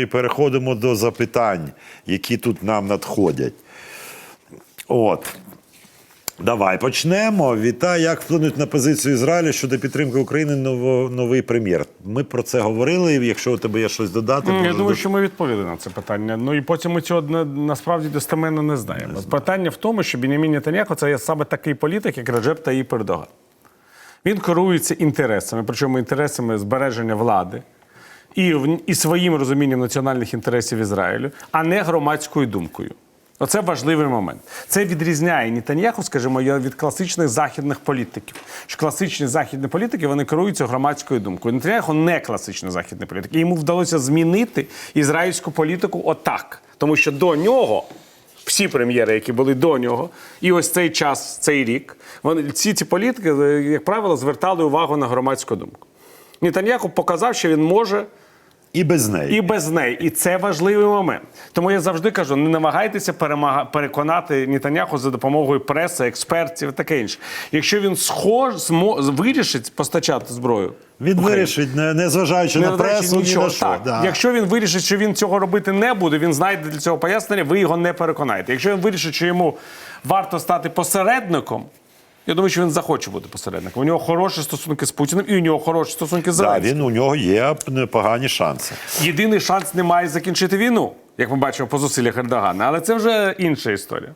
І переходимо до запитань, які тут нам надходять. От. Давай почнемо. Вітай, як вплинуть на позицію Ізраїля щодо підтримки України ново, новий прем'єр. Ми про це говорили. Якщо у тебе є щось додати, Я думаю, до- що ми відповіли на це питання. Ну і потім ми цього на- насправді достеменно не знаємо. Питання в тому, що Бенямін Нетаньяху – це саме такий політик, як Реджеп Таїп Ердоган. Він керується інтересами, причому інтересами збереження влади і, і своїм розумінням національних інтересів Ізраїлю, а не громадською думкою. Оце важливий момент. Це відрізняє Нетаньяху, скажімо, від класичних західних політиків. Що класичні західні політики вони керуються громадською думкою. Нетаньяху не класичний західний політик. І йому вдалося змінити ізраїльську політику отак. Тому що до нього всі прем'єри, які були до нього, і ось цей час, цей рік, вони ці ці політики, е, як правило, звертали увагу на громадську думку. Нетаньяху показав, що він може і без неї. і без неї. І це важливий момент. Тому я завжди кажу: не намагайтеся перемага... переконати Нетаньяху за допомогою преси, експертів і таке інше. Якщо він схож змо... вирішить постачати зброю. Він Україні, вирішить, не, не зважаючи на надаючи пресу, ні на що. Так. Да. Якщо він вирішить, що він цього робити не буде, він знайде для цього пояснення, ви його не переконаєте. Якщо він вирішить, що йому варто стати посередником. Я думаю, що він захоче бути посередником. У нього хороші стосунки з Путіним, і у нього хороші стосунки з Да, Зеленським. він, у нього є непогані шанси. Єдиний шанс немає закінчити війну, як ми бачимо по зусиллях Ердогана, але це вже інша історія.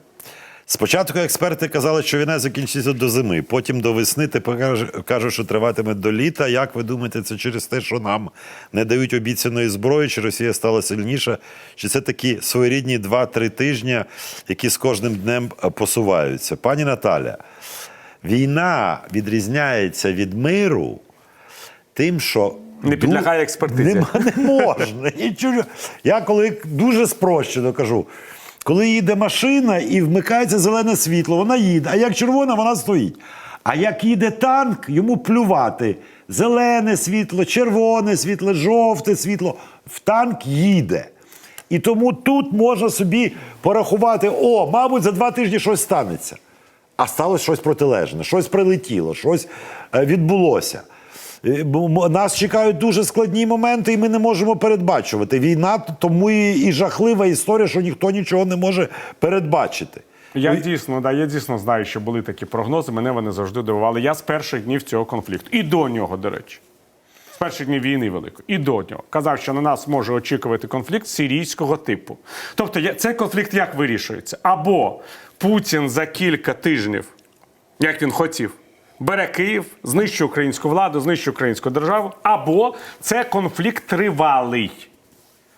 Спочатку експерти казали, що війна закінчиться до зими, потім до весни. Тепер кажуть, що триватиме до літа. Як ви думаєте, це через те, що нам не дають обіцяної зброї, чи Росія стала сильніша? Чи це такі своєрідні 2-3 тижні, які з кожним днем посуваються? Пані Наталя, війна відрізняється від миру тим, що Не підлягає експертизі. Нема, не можна. Я коли дуже спрощено кажу, коли їде машина і вмикається зелене світло, вона їде, а як червона, вона стоїть. А як їде танк, йому плювати. Зелене світло, червоне світло, жовте світло. В танк їде. І тому тут можна собі порахувати: о, мабуть, за два тижні щось станеться. А сталося щось протилежне, щось прилетіло, щось е, відбулося. Е, Нас чекають дуже складні моменти, і ми не можемо передбачувати. Війна тому і, і жахлива історія, що ніхто нічого не може передбачити. Я дійсно, да, я дійсно знаю, що були такі прогнози. Мене вони завжди дивували. Я з перших днів цього конфлікту. І до нього, до речі. З перших днів війни великої. І до нього. Казав, що на нас може очікувати конфлікт сирійського типу. Тобто, цей конфлікт як вирішується? Або Путін за кілька тижнів, як він хотів, бере Київ, знищує українську владу, знищує українську державу, або це конфлікт тривалий.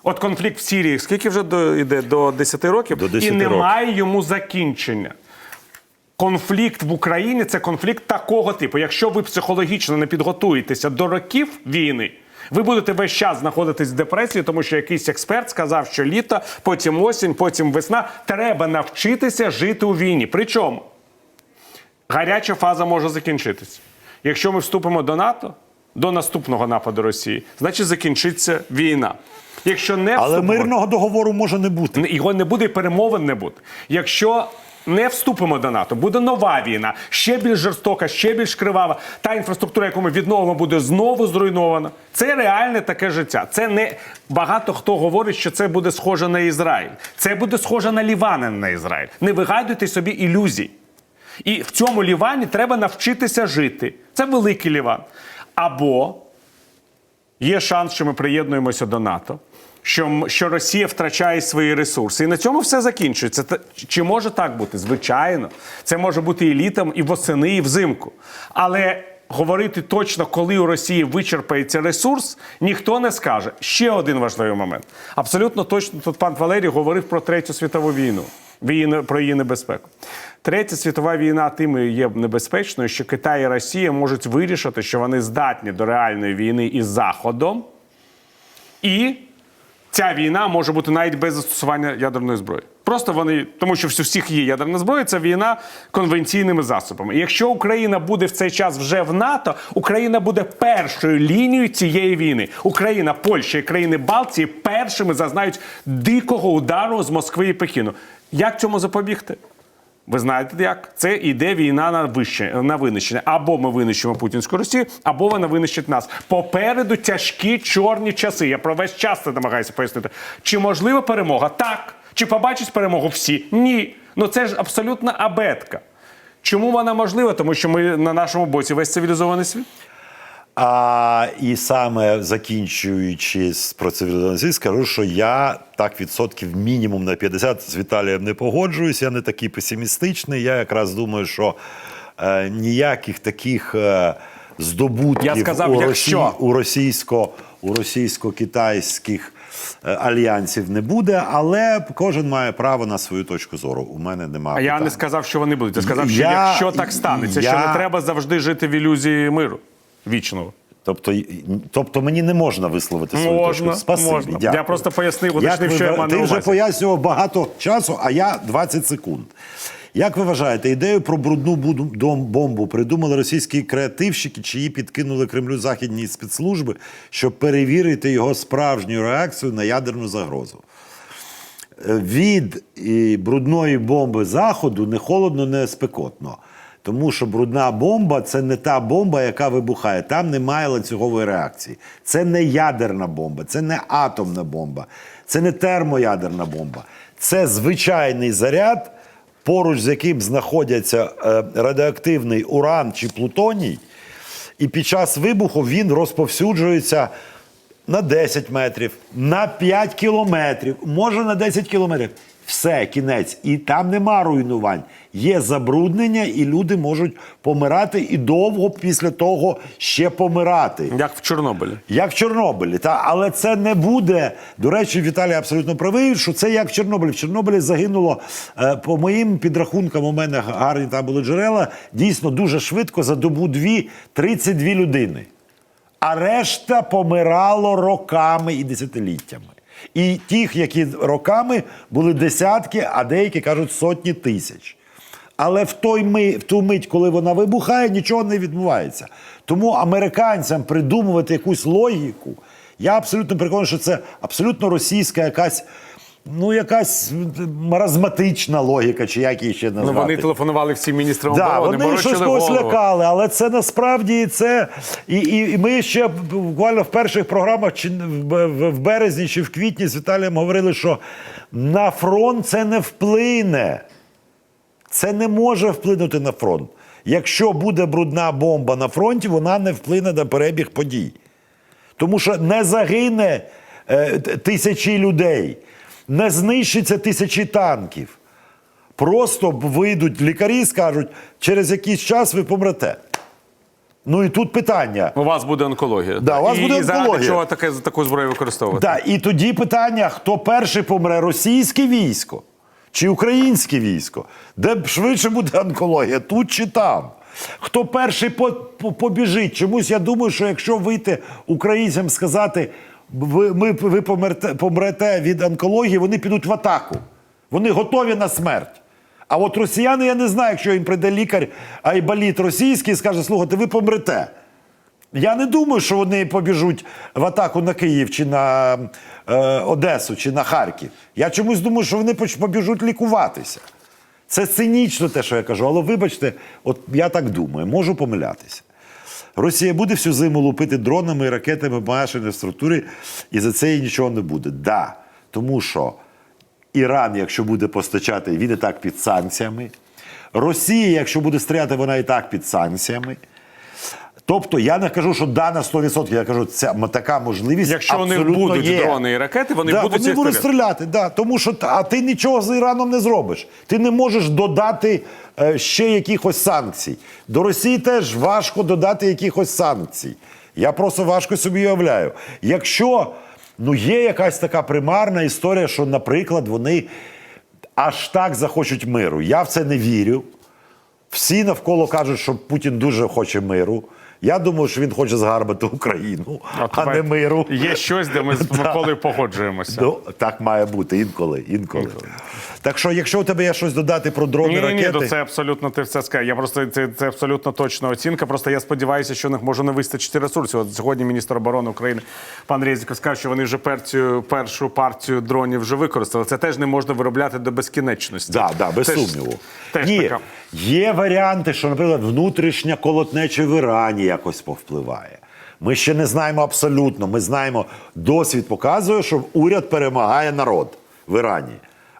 От конфлікт в Сирії, скільки вже до, йде? До 10 років? До 10 і років. немає йому закінчення. Конфлікт в Україні це конфлікт такого типу. Якщо ви психологічно не підготуєтеся до років війни, ви будете весь час знаходитись в депресії, тому що якийсь експерт сказав, що літо, потім осінь, потім весна. Треба навчитися жити у війні. Причому гаряча фаза може закінчитися. Якщо ми вступимо до НАТО, до наступного нападу Росії, значить закінчиться війна. Якщо не Але мирного договору може не бути. його не буде і перемовин не буде. Якщо не вступимо до НАТО, буде нова війна, ще більш жорстока, ще більш кривава. Та інфраструктура, яку ми відновимо, буде знову зруйнована. Це реальне таке життя. Це не багато хто говорить, що це буде схоже на Ізраїль. Це буде схоже на Ліванин на Ізраїль. Не вигадуйте собі ілюзій. І в цьому Лівані треба навчитися жити. Це великий Ліван. Або є шанс, що ми приєднуємося до НАТО, що, що Росія втрачає свої ресурси. І на цьому все закінчується. Чи може так бути? Звичайно. Це може бути і літом, і восени, і взимку. Але говорити точно, коли у Росії вичерпається ресурс, ніхто не скаже. Ще один важливий момент. Абсолютно точно тут пан Валерій говорив про Третю світову війну. Війну про її небезпеку. Третя світова війна тим є небезпечною, що Китай і Росія можуть вирішити, що вони здатні до реальної війни із Заходом, і ця війна може бути навіть без застосування ядерної зброї. Просто вони, тому що в всіх є ядерна зброя, це війна конвенційними засобами. І якщо Україна буде в цей час вже в НАТО, Україна буде першою лінією цієї війни. Україна, Польща і країни Балтії першими зазнають дикого удару з Москви і Пекіну. Як цьому запобігти? Ви знаєте як? Це йде війна на вище на винищення. Або ми винищимо путінську Росію, або вона винищить нас. Попереду тяжкі чорні часи. Я про весь час це намагаюся пояснити. Чи можлива перемога? Так. Чи побачить перемогу всі? Ні. Ну це ж абсолютна абетка. Чому вона можлива? Тому що ми на нашому боці весь цивілізований світ. А і саме закінчуючи з про цивілізований скажу, що я так відсотків мінімум на 50 з Віталієм не погоджуюсь. Я не такий песимістичний. Я якраз думаю, що е, ніяких таких е, здобутків Я сказав, у, якщо. у російсько у російсько-китайських е, альянсів не буде, але кожен має право на свою точку зору. У мене немає. А я не сказав, що вони будуть. Я сказав, що Я- якщо так станеться, що не треба завжди жити в ілюзії миру вічного. Тобто, тобто мені не можна висловити свою Можна, точку. Спасибі, можна. дякую. Я просто пояснив, уточнив, ви що я ва- маю Ти вже увазі. пояснював багато часу, а я 20 секунд. Як ви вважаєте, ідею про брудну бомбу придумали російські креативщики, чи її підкинули Кремлю західні спецслужби, щоб перевірити його справжню реакцію на ядерну загрозу? Е, Від брудної бомби заходу не холодно, не спекотно. Тому що брудна бомба це не та бомба, яка вибухає. Там немає ланцюгової реакції. Це не ядерна бомба, це не атомна бомба, це не термоядерна бомба. Це звичайний заряд, поруч з яким знаходяться е, радіоактивний уран чи плутоній. І під час вибуху він розповсюджується на 10 метрів, на 5 кілометрів, може на 10 кілометрів. Все, кінець. І там нема руйнувань. Є забруднення, і люди можуть помирати і довго після того ще помирати. Як в Чорнобилі. Як в Чорнобилі, та але це не буде. До речі, Віталій абсолютно правий, що це як в Чорнобилі. В Чорнобилі загинуло, е, по моїм підрахункам, у мене гарні там були джерела. Дійсно, дуже швидко за добу дві 32 людини. А решта помирало роками і десятиліттями. І тих, які роками були десятки, а деякі кажуть сотні тисяч. Але в, той ми, в ту мить, коли вона вибухає, нічого не відбувається. Тому американцям придумувати якусь логіку, я абсолютно переконаний, що це абсолютно російська якась, ну, якась маразматична логіка, чи як її ще назвати. Ну вони телефонували всім міністрам Да, оборони, вони щось когось лякали, але це насправді це. І, і, і ми ще буквально в перших програмах, чи в березні чи в квітні з Віталієм говорили, що на фронт це не вплине. Це не може вплинути на фронт. Якщо буде брудна бомба на фронті, вона не вплине на перебіг подій. Тому що не загине е, тисячі людей, не знищиться тисячі танків. Просто вийдуть лікарі і скажуть, через якийсь час ви помрете. Ну і тут питання. У вас буде онкологія. Да, у вас і, буде і заради онкологія. чого таке, таку зброю використовувати? Да, і тоді питання: хто перший помре: російське військо чи українське військо? Де швидше буде онкологія, тут чи там? Хто перший по, по- побіжить? Чомусь я думаю, що якщо вийти українцям сказати, ви, ми, ви померте, помрете від онкології, вони підуть в атаку. Вони готові на смерть. А от росіяни, я не знаю, якщо їм прийде лікар, айболіт російський і скаже, слухайте, ви помрете. Я не думаю, що вони побіжуть в атаку на Київ чи на е, Одесу чи на Харків. Я чомусь думаю, що вони побіжуть лікуватися. Це цинічно те, що я кажу, але вибачте, от я так думаю, можу помилятися. Росія буде всю зиму лупити дронами і ракетами машини структури, і за це їй нічого не буде. Да, тому що Іран, якщо буде постачати, він і так під санкціями. Росія, якщо буде стріляти, вона і так під санкціями. Тобто я не кажу, що да на 100%, я кажу, ця така можливість. Якщо вони будуть є. дрони і ракети, вони да, будуть вони будуть стріляти. стріляти. Да, тому що а ти нічого з Іраном не зробиш. Ти не можеш додати е, ще якихось санкцій. До Росії теж важко додати якихось санкцій. Я просто важко собі уявляю. Якщо ну, є якась така примарна історія, що, наприклад, вони аж так захочуть миру. Я в це не вірю. Всі навколо кажуть, що Путін дуже хоче миру. Я думаю, що він хоче згарбати Україну, От а не миру. Є щось, де ми з Миколою погоджуємося. Ну, так має бути інколи, інколи. Так що, якщо у тебе є щось додати про дрони, Ні, ні, ні, ракети, ну це абсолютно ти все сказав. Я просто це, це абсолютно точна оцінка. Просто я сподіваюся, що у них може не вистачити ресурсів. От сьогодні міністр оборони України пан Резіков сказав, що вони вже перцю, першу партію дронів вже використали. Це теж не можна виробляти до безкінечності. Да, да, без Теж- сумніву. Теж Ні, така. Є варіанти, що, наприклад, внутрішня колотнеча в Ірані якось повпливає. Ми ще не знаємо абсолютно. Ми знаємо, досвід показує, що уряд перемагає народ в Ірані.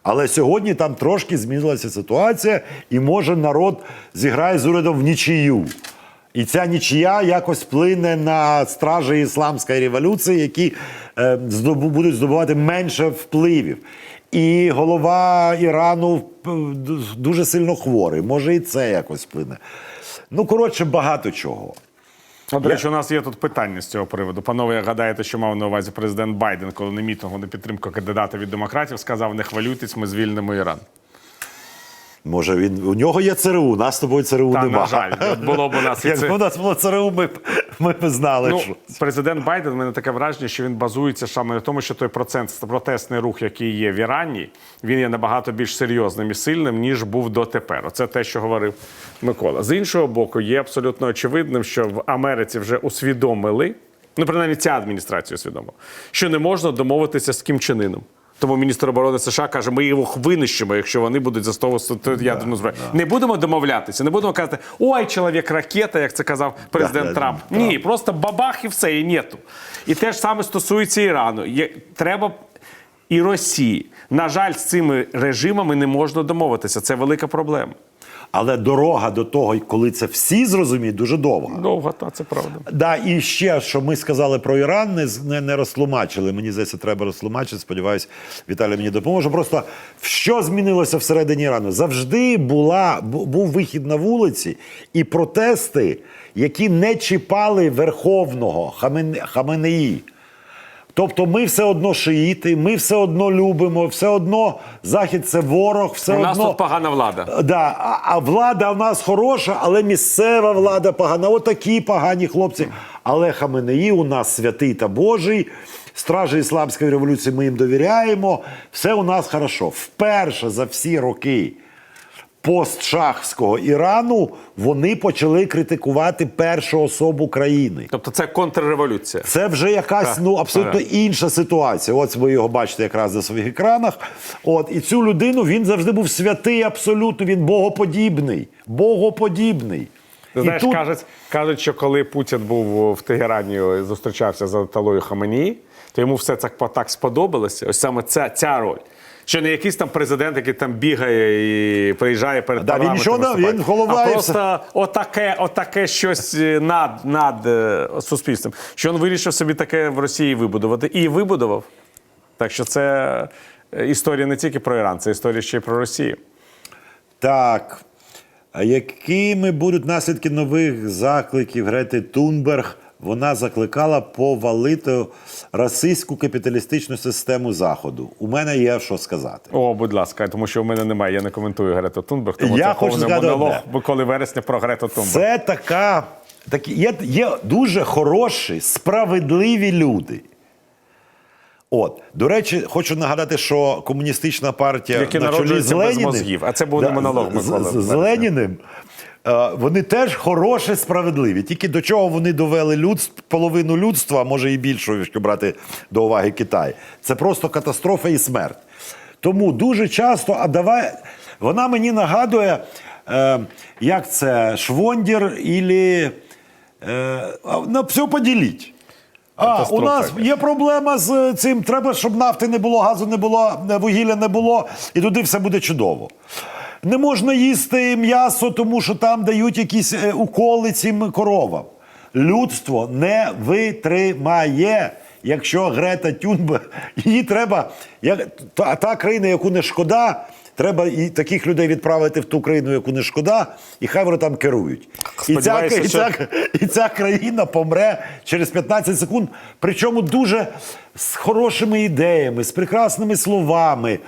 Але сьогодні там трошки змінилася ситуація, і може народ зіграє з урядом в нічию. І ця нічия якось вплине на стражі ісламської революції, які е, здобу- будуть здобувати менше впливів. І голова Ірану е, дуже сильно хворий. Може, і це якось вплине. Ну, коротше, багато чого. От, До речі, у нас є тут питання з цього приводу. Панове, як гадаєте, що мав на увазі президент Байден, коли на мітингу на підтримку кандидата від демократів сказав: не хвилюйтесь, ми звільнимо Іран. Може, він у нього є ЦРУ, у нас з тобою ЦРУ Та, нема. на жаль, було б у нас і Якби це. у нас було ЦРУ, ми б ми б знали, Ну, що. президент Байден, в мене таке враження, що він базується саме на тому, що той процент протестний рух, який є в Ірані, він є набагато більш серйозним і сильним, ніж був дотепер. Оце те, що говорив Микола. З іншого боку, є абсолютно очевидним, що в Америці вже усвідомили, ну принаймні ця адміністрація усвідомила, що не можна домовитися з Кім Чен Іном. Тому міністр оборони США каже, ми їх винищимо, якщо вони будуть застосовувати ядерну зброю. Не будемо домовлятися, не будемо казати, ой, чоловік ракета, як це казав президент Трамп. да. Ні, просто бабах і все, і нету. І те ж саме стосується Ірану. Є, треба і Росії. На жаль, з цими режимами не можна домовитися. Це велика проблема. Але дорога до того, коли це всі зрозуміють, дуже довга. Довго, та це правда. Да, і ще, що ми сказали про Іран, не, не, не розтлумачили. Мені здається, треба розтлумачити. Сподіваюсь, Віталій мені допоможе. Просто що змінилося всередині Ірану? Завжди була, був вихід на вулиці і протести, які не чіпали верховного Хамен, Хаменеї. Тобто ми все одно шиїти, ми все одно любимо, все одно Захід це ворог, все У нас тут погана влада. Да, а, а влада в нас хороша, але місцева влада погана. Отакі погані хлопці. Але Хаменеї у нас святий та Божий. Стражі Ісламської революції ми їм довіряємо. Все у нас хорошо. Вперше за всі роки постшахського Ірану вони почали критикувати першу особу країни. Тобто це контрреволюція. Це вже якась Так, ну абсолютно так. інша ситуація. От ви його бачите якраз на своїх екранах. От і цю людину він завжди був святий, абсолютно. Він богоподібний. Богоподібний. Ти Знаєш, тут кажуть, кажуть, що коли Путін був в Тегерані, зустрічався з Аталою Хаменії, то йому все це так сподобалося. Ось саме ця, ця роль. Що не якийсь там президент, який там бігає і приїжджає перед Да, він парламентом не- виступає, він голова а просто отаке, отаке щось е, над, над е, суспільством. Що він вирішив собі таке в Росії вибудувати. І вибудував. Так що це е, історія не тільки про Іран, це історія ще й про Росію. так. А якими будуть наслідки нових закликів Грети Тунберг? Вона закликала повалити расистську капіталістичну систему Заходу. У мене є що сказати. О, будь ласка, тому що в мене немає. Я не коментую Грету Тунберг. Тому Я це хочу сказати монолог. Миколи вересня про Грету Тунберг. Це така, такі, є, є дуже хороші, справедливі люди. От, до речі, хочу нагадати, що комуністична партія Які на чолі з без Леніним, мозгів. А це був не монолог з, Миколи з, з Вересня. Леніним. Е, Вони теж хороші, справедливі. Тільки до чого вони довели людств, половину людства, а може і більшу, якщо брати до уваги Китай. Це просто катастрофа і смерть. Тому дуже часто, а давай, вона мені нагадує, е, як це, Швондір ілі е, на все поділіть. А, у нас є проблема з цим. Треба, щоб нафти не було, газу не було, вугілля не було, і туди все буде чудово. Не можна їсти м'ясо, тому що там дають якісь е, уколи цим коровам. Людство не витримає. Якщо Грета Тюнберг, її треба, як, та, та країна, яку не шкода, треба і таких людей відправити в ту країну, яку не шкода, і хай вони там керують. І ця, і, ця, і ця країна помре через 15 секунд. Причому дуже з хорошими ідеями, з прекрасними словами,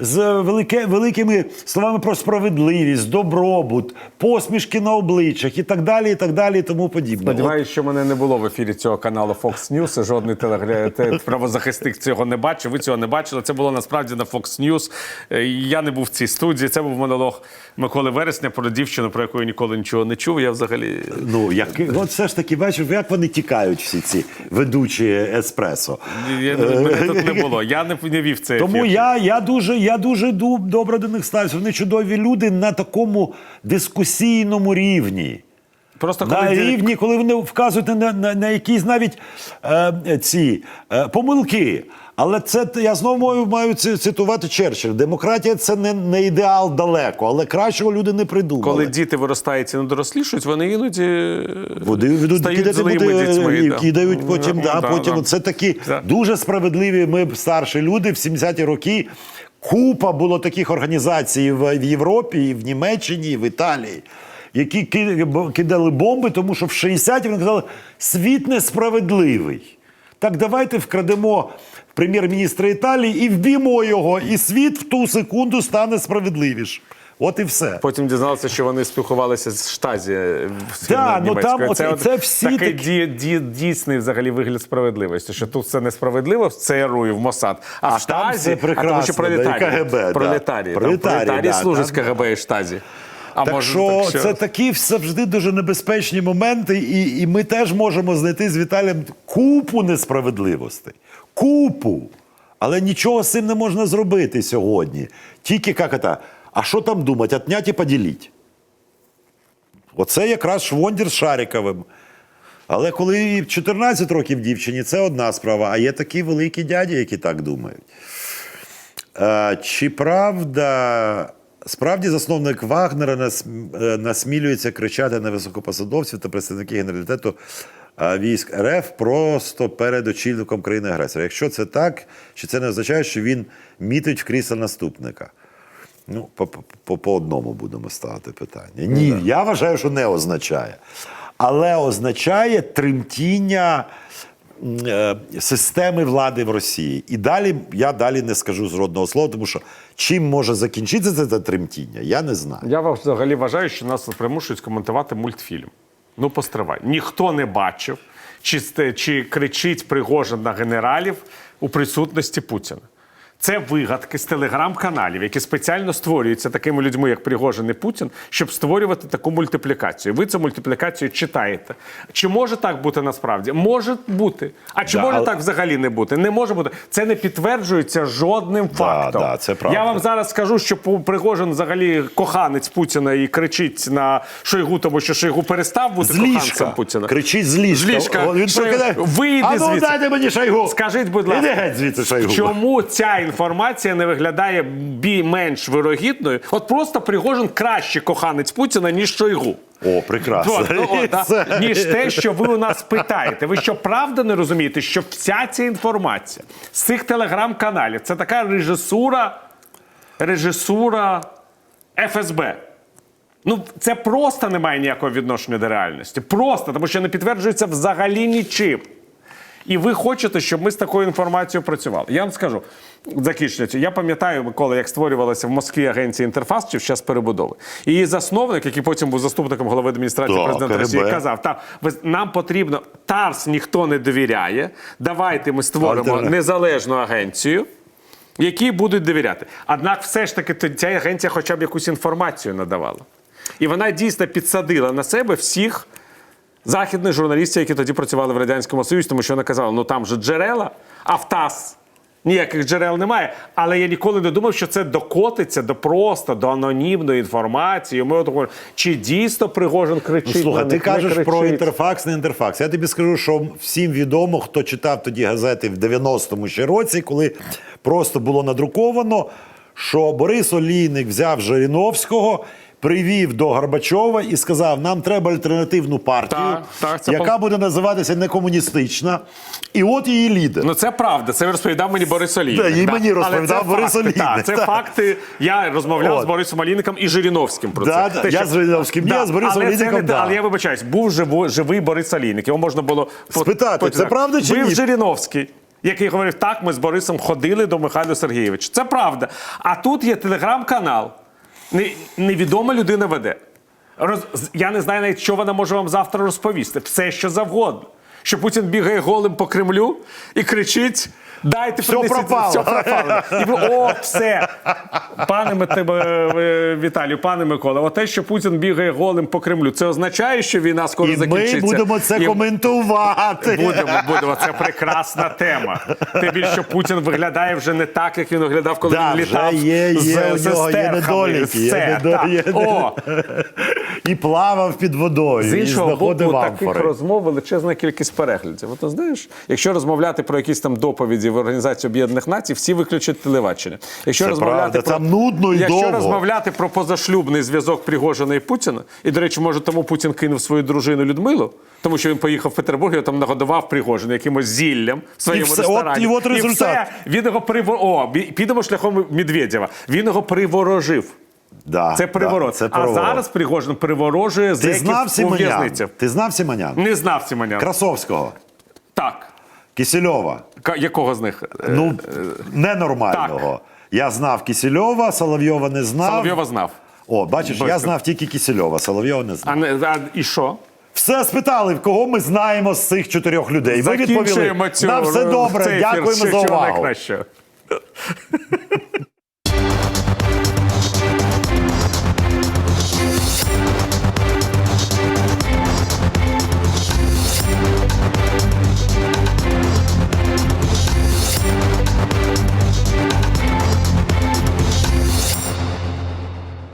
з велике, великими словами про справедливість, добробут, посмішки на обличчях і так далі, і так далі, і тому подібне. Сподіваюся, що мене не було в ефірі цього каналу Fox News. Жодний телегра... правозахисник цього не бачив. Ви цього не бачили. Це було насправді на Fox News. Е, Я не був в цій студії. Це був монолог Миколи Вересня про дівчину, про яку я ніколи нічого не чув. Я взагалі Ну, як, от все ж таки, бачиш, як вони тікають, всі ці ведучі еспресо. Я, мене тут не було. Я не, не вів цей Тому ефір. я, я дуже, я дуже добре до них ставлюся. Вони чудові люди на такому дискусійному рівні. Просто коли На рівні, коли вони вказують на, на, на якісь навіть е, ці е, помилки. Але це я знову маю, цитувати Черчилль. Демократія це не, не ідеал далеко, але кращого люди не придумали. коли діти виростають і не дорослішують, вони іноді Води ведуть стають злими буде, дітьми. і да. кидають потім, Ну, да, да, потім да. це такі Да. дуже справедливі. Ми старші люди в 70-ті роки. Купа було таких організацій в, в Європі, і в Німеччині, і в Італії, які кидали бомби, тому що в 60-ті вони казали, світ несправедливий. Так давайте вкрадемо прем'єр-міністра Італії і вб'ємо його, і світ в ту секунду стане справедливішим. От і все. Потім дізналися, що вони спілкувалися з штазі е, Да, ну там це, це всі такий такі- ді, ді, дійсний взагалі вигляд справедливості. Що тут все несправедливо в ЦРУ і в Мосад, а, А в штазі, а тому що да. КГБ, да. пролетарії, там пролетарії да, служать там- КГБ і штазі. А так може, що, так що це такі завжди дуже небезпечні моменти, і, і ми теж можемо знайти з Віталієм купу несправедливостей. Купу. Але нічого з цим не можна зробити сьогодні. Тільки як це, а що там думати? Отнять і поділіть. Оце якраз швондір з Шариковим. Але коли 14 років дівчині, це одна справа. А є такі великі дяді, які так думають. Е, Чи правда, справді засновник Вагнера е, насмілюється кричати на високопосадовців та представників генералітету військ РФ просто перед очільником країни-агресора? Якщо це так, чи це не означає, що він мітить в крісло наступника? Ну, по, по, по одному будемо ставити питання. Ні, я вважаю, що не означає. Але означає тремтіння е, системи влади в Росії. І далі я далі не скажу жодного слова, тому що чим може закінчитися це, це тремтіння, я не знаю. Я взагалі вважаю, що нас примушують коментувати мультфільм. Ну, постривай. Ніхто не бачив, чи, чи кричить Пригожин на генералів у присутності Путіна. Це вигадки з телеграм-каналів, які спеціально створюються такими людьми, як Пригожин і Путін, щоб створювати таку мультиплікацію. Ви цю мультиплікацію читаєте. Чи може так бути насправді? Може бути. А чи Да, може але- так взагалі не бути? Не може бути. Це не підтверджується жодним фактом. да, це правда. Я вам зараз скажу, що Пригожин взагалі коханець Путіна і кричить на Шойгу, тому що Шойгу перестав бути З коханцем. Путіна. Кричить з ліжка. Він Шойгу, прокидає. вийди а ну, звідси. дайте мені шайгу. Скажіть, будь Іди ласка, геть звідси шайгу. чому ця інформація не виглядає бі менш вирогідною? От просто Пригожин краще коханець Путіна, ніж Шойгу. О, прекрасно. От, ну, от, да. Ніж те, що ви у нас питаєте. Ви що правда не розумієте, що вся ця інформація з цих телеграм-каналів це така режисура, режисура ФСБ. Ну, це просто не має ніякого відношення до реальності. Просто, тому що не підтверджується взагалі нічим. І ви хочете, щоб ми з такою інформацією працювали. Я вам скажу, закінчення. Я пам'ятаю, Микола, як створювалася в Москві агенція Інтерфас чи в час перебудови. І її засновник, який потім був заступником голови адміністрації Так, президента КГБ. Росії, казав: та ви нам потрібно ТАРС ніхто не довіряє. Давайте ми створимо Альтерна- незалежну агенцію. Які будуть довіряти. Однак, все ж таки, ця агенція хоча б якусь інформацію надавала. І вона дійсно підсадила на себе всіх західних журналістів, які тоді працювали в Радянському Союзі, тому що вона казала, ну там же джерела, а в ТАСС ніяких джерел немає. Але я ніколи не думав, що це докотиться до просто до анонімної інформації. Ми от говоримо, чи дійсно Пригожин кричить? Ну, слухай, на ти них, не кажеш про інтерфакс, не інтерфакс. Я тобі скажу, що всім відомо, хто читав тоді газети в 90-му ще році, коли просто було надруковано, що Борис Олійник взяв Жириновського. Привів до Горбачова і сказав: нам треба альтернативну партію, Так, так, це яка пом- буде називатися некомуністична. І от її лідер. Ну це правда. Це розповідав мені Борис Олійник. Да, і мені Але розповідав це Борис Олійник, Так, це так. факти. Я розмовляв От. з Борисом Олійником і Жириновським про Да, це. да, Те, я що- з Жириновським, ні, а з Борисом але Олійником, да. Але я вибачаюсь, був живо, живий Борис Олійник. Його можна було Спитати, потім це правда чи Був ні? Жириновський. який говорив, так, ми з Борисом ходили до Михайла Сергійовича. Це правда. А тут є телеграм-канал. Не- Невідома людина веде. Роз... Я не знаю навіть, що вона може вам завтра розповісти. Все, що завгодно. Що Путін бігає голим по Кремлю і кричить: дайте Все принесіть- пропало. Все пропало. І ви, о, все. Пане Мете- е, Віталію, пане Микола, оте, що Путін бігає голим по Кремлю, це означає, що війна скоро І закінчиться. ми будемо це І- коментувати. Будемо, будемо. Це прекрасна тема. Тим більше що Путін виглядає вже не так, як він виглядав, коли Да, він вже літав є- є, з, у з нього є недоліки, є Все, недо- так. є О, І плавав під водою, з і іншого знаходив боку, таких розмов величезна кількість переглядів. От, знаєш, якщо розмовляти про якісь там доповіді в Організації Об'єднаних Націй, всі виключать телебачення. Якщо Це розмовляти правда, про там нудно і якщо довго. розмовляти про позашлюбний зв'язок Пригожина і Путіна, і до речі, може, тому Путін кинув свою дружину Людмилу, тому що він поїхав в Петербург, і там нагодував Пригожина якимось зіллям в своєму все, ресторані. от- і от результат. все, він його приво... О, підемо шляхом Медведєва. Він його приворожив. Да, Це приворот. да, це а зараз Пригожин приворожує Сімонян? в'язницях. Ти знав Сімонян? Не знав Сімонян. Красовського, Так. Кисельова. Ка- Якого з них? Е, Ну, ненормального. Я знав Кисельова, Соловйова не знав. Соловйова знав. О, бачиш, я знав тільки Кисельова, Соловйова не знав. А, не, а і що? Все спитали, кого ми знаємо з цих чотирьох людей. Ви відповіли. Цю Нам все добре, дякуємо за увагу.